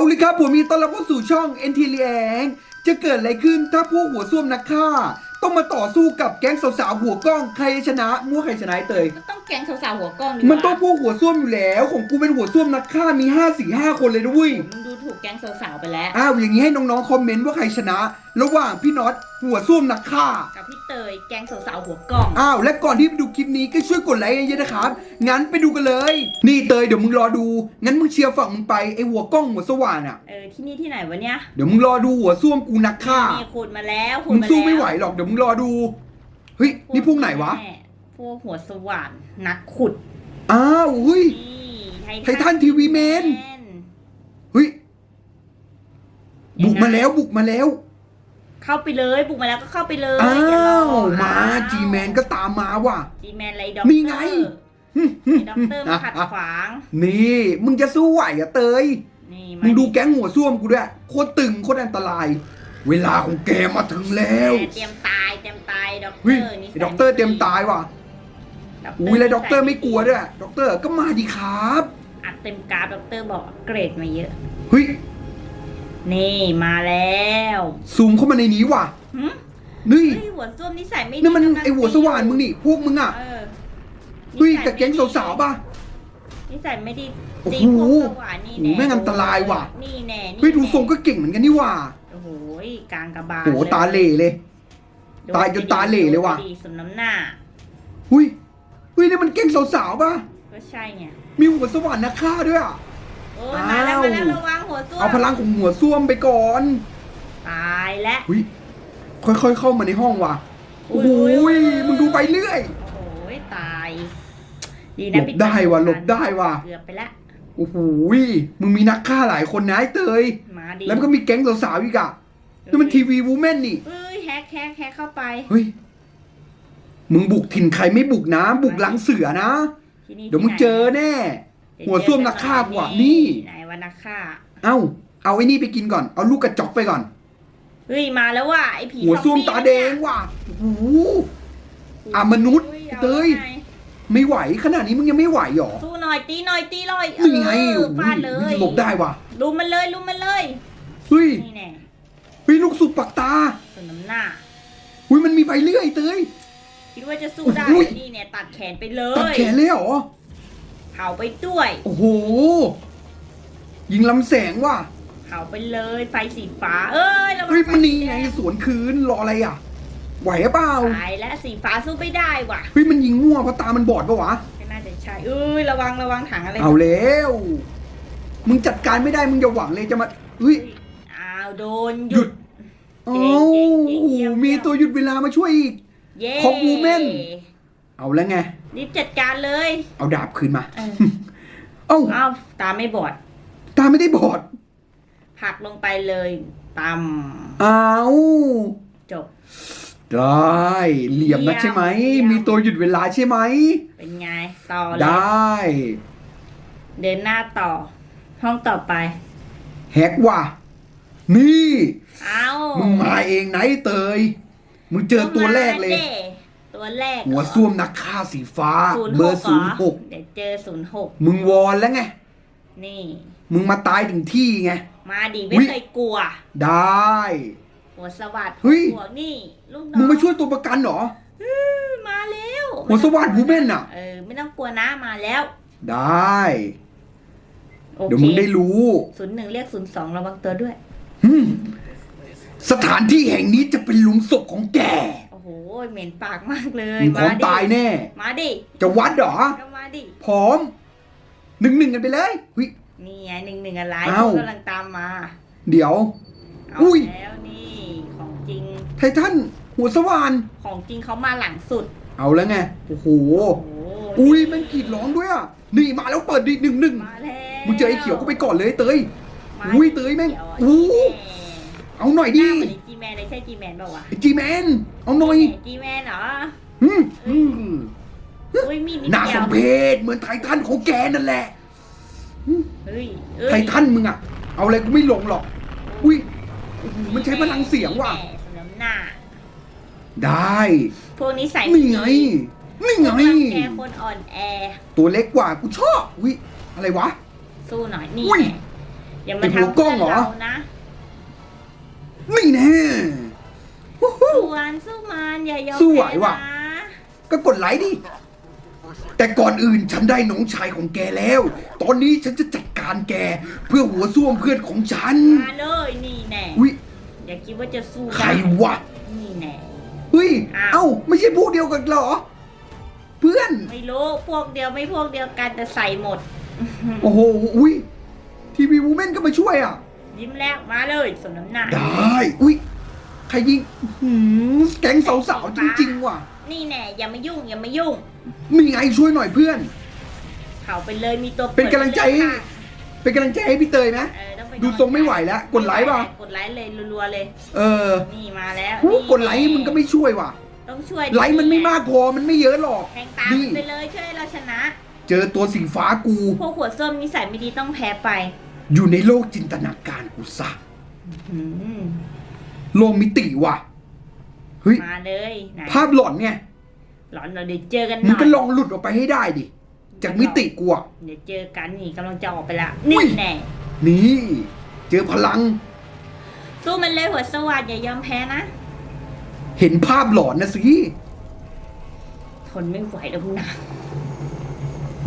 เอาเลยครับผมมีต้อนรับเข้าสู่ช่อง NT เลียงจะเกิดอะไรขึ้นถ้าพวกหัวส้วมนักฆ่า ต้องมาต่อสู้กับแก๊งสาวๆหัวกล้องใครชนะมั่วใครชนะไอ้เตยมันต้องแกงสาวๆหัวกล้องดิมันต้องวะพวกหัวส้วมอยู่แล้ว ของกูเป็นหัวส้วมนักฆ่ามี5 4 5คนเลยนะเว้ยมึงดูถูกแกงสาวๆไปแล้ว อ้าวอย่างนี้ให้น้องๆคอมเมนต์ว่าใครชนะระหว่างพี่น็อตหัวส้วมนักฆ่า กับพี่เตยแกงสาวๆหัวกล้อง อ้าว และก่อนที่ไปดูคลิปนี้ก็ช่วยกดไลค์เยอะๆนะครับ งั้นไปดูกันเลย นี่เตยเดี๋ยวมึงรอดู งั้นมึงเชียร์ฝั่งมึงไปไอหัวกล้องหัวสว่านอะ เออ ที่นี่ที่ไหนวะเนี่ยเดี๋ยวมึงรอดูหัวส้วมกูนักฆ่า นี่ขุดมาแล้วขุดมึงมาแล้วสู้ไม่ไหวหรอกเดี๋ยวมึงรอดู เฮ้ย นี่พวกไหนวะ แม่พวกหัวสว่านนักขุด อ้าวเฮ้ยนี่ไททันทีวีแมน เฮ้ย บุกมาแล้วบุกมาแล้ว เข้าไปเลยบุกมาแล้วก็เข้าไปเลยอ้าอย่รวอมาจีแมนก็ตามมาว่ะ จีแมนอะไรด็อกเตอร์นี่ไงไอ้ด็อกเตอร์มาขัดขวาง นี่มึงจะสู้ไหวอะเตย นี่มึงดูแก๊งหัวส้วมกูด้วยโคตรตึงโคตรอันตราย เวลาของแกมาถึงแล้วเตรียมตายเตรียมตายด็อกเตเฮ้อยร์นี่ไอ้ด็อกเตอร์เตรียมตายว่ะด็กเตอุ้ยแล้วด็อกเตอร์ไม่กลัวด้วยด็อกเตอร์ก็มาดีครับ อัดเต็มกราฟด็อกเตอร์บอกเกรดมาเยอะ เฮ้ย นี่มาแล้วซูมเข้ามาในนี้ว่ะหึนี่เฮ้ยหัวส้วมนิสัยไม่ดีนี่มันกำลังไอหัวสว่านมึงนี่พวกมึงอะเออเฮ้ยนิสักับแก๊งสาวๆป่ะ นิสัยไม่ดีโอ้ตีโหพวกสว่านนี่โอ้โหแม่งอันตรายว่ะ นี่แน่นี่เฮ้ยดูแน่ทรงก็เก่งเหมือนกันนี่ว่ะโอ้โหกลางกระบาลโอ้โหตาเหล่เลย ตายจนตาเหล่เลยว่ะ ดีสมน้ำหน้า หุยเฮ้ยนี่มันแก๊งสาวๆป่ะ ก็ใช่ไงมีหัวสว่านนักฆ่าด้วยอะโอ้ยมาแล้วอ้าวมาแล้วระวังหัวส้วมเอาพลังของหัวส้วมไปก่อนตายแล้ว หุยค่อยๆเข้ามาในห้องว่ะโอ้โหอุ้ยมึงดูไปเรื่อย โอ้โหตาย ดีหลนะบปิได้ว่ะตาหลบได้ว่ะ เกือบไปแล้วโอ้โหมึงมีนักฆ่าหลายคนนะไอ้เตย มาดีแล้วมันก็มีแก๊งสาวๆอีกอะนี่มันทีวีวูแมนนี่ เอ้ยแฮกแฮกแฮกเข้าไปเฮ้ย มึงบุกถิ่นใครไม่บุกนะ บุกหลังเสือนะ ที่นี่เดี๋ยวมึงที่ไหนเจอแน่ หัวส้วมนักฆ่ากูอะนี่ ไหนวะนักฆ่า เอ้า เอาไอ้นี่ไปกินก่อน เอาลูกกระจอกไปก่อน เฮ้ยมาแล้วว่ะไอผีหัวส้วมซอตามบี้แดงว่ะโอ้โหอะมนุษย์อุ้อาเตยไงไม่ไหวขนาดนี้มึงยังไม่ไหวหรอสู้หน่อยตีหน่อยตีหน่อยนี่ไงเอโอ้อฟาดเลยหลบได้ว่ะลุมมันเลยลุมมันเลยเฮ้ยนี่แน่เฮ้ยลูกสุดปักตาสนน้ำหน้าเฮ้ยมันมีใบเลื่อยเตยคิดว่าจะสู้ได้อุ้ยนี่เนี่ยตัดแขนไปเลตัดยแขนเลยเหรอ เผาไปด้วย โอ้โห ยิงลำแสงว่ะเผาไปเลยไฟสีฟ้า เอ้ยระวังเฮ้ยไฟมันนี่สีแดไงสวนคืนรออะไรอะ ไหวหรือเปล่าตายแล้วสีฟ้าสู้ไม่ได้ว่ะเฮ้ยมันยิงมั่วเพราะตามันบอดปะวะก็น่าจะใช่เอ้ยระวังระวังถังอะไรเอาแล้ว มึงจัดการไม่ได้มึงอย่าหวังเลยจะมาเฮ้ยอ้าวโดนหยุดเอ้าเก่งโอ้เก่งโหเยี่ยมมีตัวหยุดเวลามาช่วยอีก เย้ ของ Woman เอาแล้วไง รีบจัดการเลย เอาดาบคืนมา เออ เอ้าอ้าวตาไม่บอดตาไม่ได้บอด ผลักลงไปเลยตอ้าวำจบ ได้เหลี่ยมนักใช่ไหม เหลี่ยม มีตัวหยุดเวลาใช่ไหม เป็นไงต่อเลยได้เดินหน้าต่อ ห้องต่อไป แฮกว่ะ นี่ เอ้ามึงมาเองไหนเตย มึงเจอตัวแรกเลยมาด้ ตัวแรกหัวส้วมนักฆ่าสีฟ้าศูนย์เบหอกร์เหรศูนย์หกเดี๋ยวเจอศูนย์หกมึงวอนแล้วไง นี่ มึงมาตายถึงที่ไง มาดิไม่อุ๊ยเคยกลัว ได้ หัวสวัสดเฮ้ย หัวนี่ลูกน้องมึงมาช่วยตัวประกันเหรอมาแล้วหัวสวัสดฮูแมนน่ะ เออไม่ต้องกลัวนะมาแล้วได้ โอเดี๋ยวเคมึงได้รู้ศูนย์หนึ่งเรียกศูนย์สองระวังตัวด้วยฮึมสถานที่แห่งนี้จะเป็นหลุมศพของแก โอ้โหเหม็นปากมากเลยมึงของดิตายแน่ มาดิ จะวัดเหรอก็มาดิ พร้อมหนึ่งหนึ่งกันไปเลยหุยนี่ไงหนึ่งหนึ่งอะไรเอ้าพวกกำลังตามมาเดี๋ยว เอาอุ้ย แล้วนี่ของจริง ไททันหัวสว่าน ของจริงเขามาหลังสุด เอาแล้วไง โอ้โห โอ้โหอุ้ยแมันกรีดร้องด้วยอะ นี่มาแล้วเปิดดิหนึ่งหนึ่งมาแล้วมึงเจอไอ้เขียวก็ไปก่อนเลยเตย มาอุ้ยเตยแม่งขีวอู้จีแมน เอาหน่อยหดิน้าเหมือนจีแมนเลยใช่จีแมนเปล่าวะไอ้จีแมนเอาหน่อยจีแมนเหรออืมอืมอุ้ยมีดนิดน่าเดีสยวมเพชเหมือนไททันของแกนั่นแหละเฮ้ยเอ้ยไททันมึงอะเอาอะไรกูไม่ลงหรอก อุ้ยโอ้โหมันใช้พลังเสียงว่ะแม่สำน้ำหน้าได้ พวกนี้ใส่นี่ไงนี่ไงรังแกคนอ่อนแอ ตัวเล็กกว่ากูชอบอุ้ยอะไรวะ สู้หน่อยนี่อุ้ยแอย่าไอ้มาหัวทำกล้เพื่อองนเหรอเรานะ ไม่แน่วู้ฮู้ส่วนสู้มันอย่ายอมสู้ไหวแพ้ว่ะนะก็กดไลค์ดิ แต่ก่อนอื่นฉันได้น้องชายของแกแล้ว ตอนนี้ฉันจะจัดการแก เพื่อหัวส้วมเพื่อนของฉัน มาเลยนี่แน่อุ้ยอย่าคิดว่าจะสู้ใครได้วะนี่แน่ เฮ้ย อ้าว เอ้า ไม่ใช่พวกเดียวกันเหรอ เพื่อน ไม่รู้พวกเดียวไม่พวกเดียวกันแต่ใส่หมด โอ้โห อุ้ย ทีวีวูแมนก็มาช่วยอะ ยิ้มแรกมาเลยสมน้ำหน้า ได้ อุ้ยใครยิงหืมแก๊งสาวๆจริงๆว่ะ นี่แน่อย่ามายุ่งอย่ามายุ่ง มีไงช่วยหน่อยเพื่อนเผาไปเลยมีตัวเป็นกำลังใจ ให้ค่ะเป็นกำลังใจให้พี่เตยไหมเออต้องเป็นดูทรงไม่ไหวแล้ว กดไลค์ป่ะ กดไลค์เลยรัวๆเลย เออนี่มาแล้วหูนี่กดไลค์มึงก็ไม่ช่วยว่ะ ต้องช่วยไลค์มันไม่มากพอ มันไม่เยอะหรอก แทงตามนี่มันไปเลยช่วยให้เราชนะ เจอตัวสีฟ้ากู พวกหัวส้มนิสัยไม่ดีต้องแพ้ไป อยู่ในโลกจินตนาการกูซะอืมโลกมิติว่ะเฮ้ยมาเลยไหนภาพหลอนไงหลอนเราเดี๋ยวเจอกันหมึน่งอยก็ลองหลุดออกไปให้ได้ดิจากมิติกูอะเดี๋ยวเจอกันนี่กำลังจะออกไปละอุ้นี่ยแน่นี่ เจอพลัง สู้มันเลยหัวสวัสดอย่ายอมแพ้นะเห็นภาพหลอนนะสิ ทนไม่ไหวแล้วนะ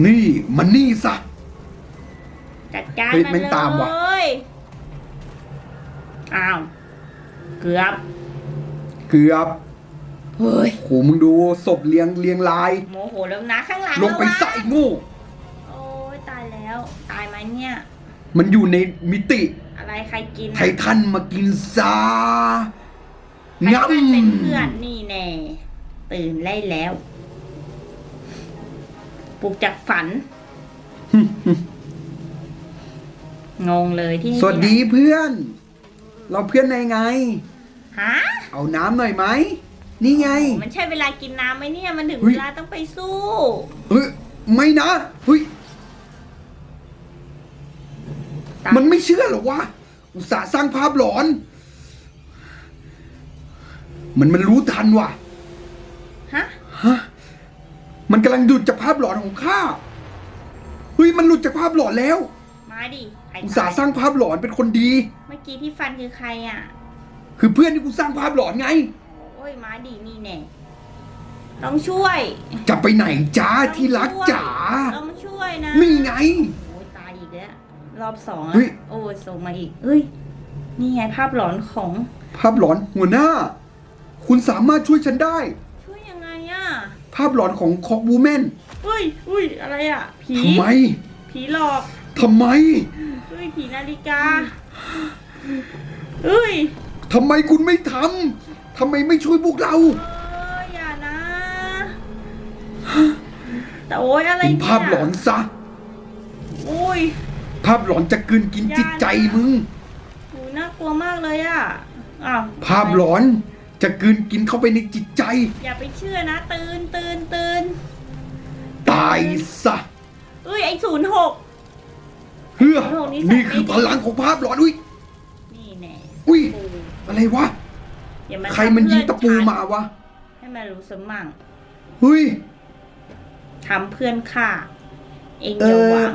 นี่มันนี่ซะ จัดการเฮ้ยมันแม่งตามว่ะเลยอ้าวเกือบเกือบเฮ้ยโหมึงดูศพเรียงเรียงราย โมโหแล้วนะข้างหลังลงไประวัใส่งู โอ้ยตายแล้ว ตายไหมเนี่ย มันอยู่ในมิติ อะไรใครกินไททันมากินซาใครงับมันเป็นเพื่อนนี่แน่ตื่นไล่แล้ว ปลุกจากฝัน งงเลยที่นี่สวัสดีเพื่อน เราเพื่อนในไง ฮะเอาน้ำหน่อยไหม นี่ไง มันใช่เวลากินน้ำไหมเนี่ย มันถึงเฮ้ยเวลาต้องไปสู้ เฮ้ย ไม่นะเฮ้ย ตามมันไม่เชื่อเหรอวะ อุตส่าห์สร้างภาพหลอน มันมันรู้ทันว่ะ ฮะ ฮะ มันกำลังหลุดจากภาพหลอนของข้า เฮ้ย มันหลุดจากภาพหลอนแล้ว มาดิใคร อุตส่าห์สร้างภาพหลอนเป็นคนดี เมื่อกี้ที่ฟันคือใครอะ คือเพื่อนที่กูสร้างภาพหลอนไง โอ้ยมาดินี่แน่ต้องช่วย จะไปไหนจ้าที่รักจ๋าต้องช่วยนะนี่ไง โอ้ยตายอีกแล้วรอบสองเฮ้อะยโอ้ยส่งมาอีกเอ้ย นี่ไงภาพหลอนของ ภาพหลอนหัวหน้า คุณสามารถช่วยฉันได้ ช่วยยังไงอะภาพหลอนของคอกบูแมนเฮ้ยอุ้ยอะไรอะ ผี ทำไม ผีหลอก ทำไม เฮ้ยผีนาฬิกาเฮ้ยทำไมคุณไม่ทำทำไมไม่ช่วยพวกเรา เอ้ยอย่านะ แต่โอ้ยอะไรเป็นเนี่ยภาพหลอนซะ โอ้ยภาพหลอนจะกลืนกินจิตใจมึงโอ้ยน่ากลัวมากเลยอะอ้าวภาพหลอนจะกลืนกินเข้าไปในจิตใจ อย่าไปเชื่อนะ ตื่นตื่นตื่นตายซะ เอ้ยไอศูนย์หก เฮ้อโอ้โหนี่นี่ใส่คือไม่ดีพลังของภาพหลอนอุ้ย นี่แน่อุ้ย ปูอะไรวะ อย่าาใครมันยิงตะปูทำเพื่อนฉันมาวะ ให้มันรู้สมั่งเฮ้ย ทำเพื่อนข้าเองเออย่าอหวัง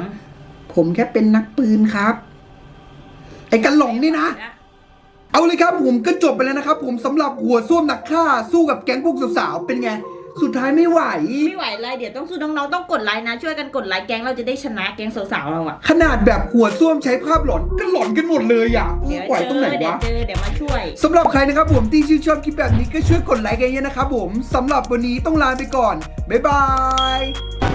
ผมแค่เป็นนักปืนครับ ไอ้กันหลงนี่นะเอาเลยครับผมก็จบไปแล้วนะครับ ผมสำหรับหัวส้วมนักฆ่าสู้กับแก๊งพวกสาวๆเป็นไง สุดท้ายไม่ไหว ไม่ไหวเลยเดี๋ยวต้องสู้น้องๆต้องกดไลค์นะ ช่วยกันกดไลค์แก๊งเราจะได้ชนะแก๊งสาวๆเราอะขนาดแบบหัวส้วมใช้ภาพหลอนก็หลอนกันหมดเลยอะเดี๋ยวไหวเจตรงอไหนเดี๋ยววะ เจอเดี๋ยวมาช่วย สำหรับใครนะครับผมที่ชื่นชอบคลิปแบบนี้ก็ช่วยกดไลค์กันเยอะนะครับผม สำหรับวันนี้ต้องลาไปก่อน บ๊ายบาย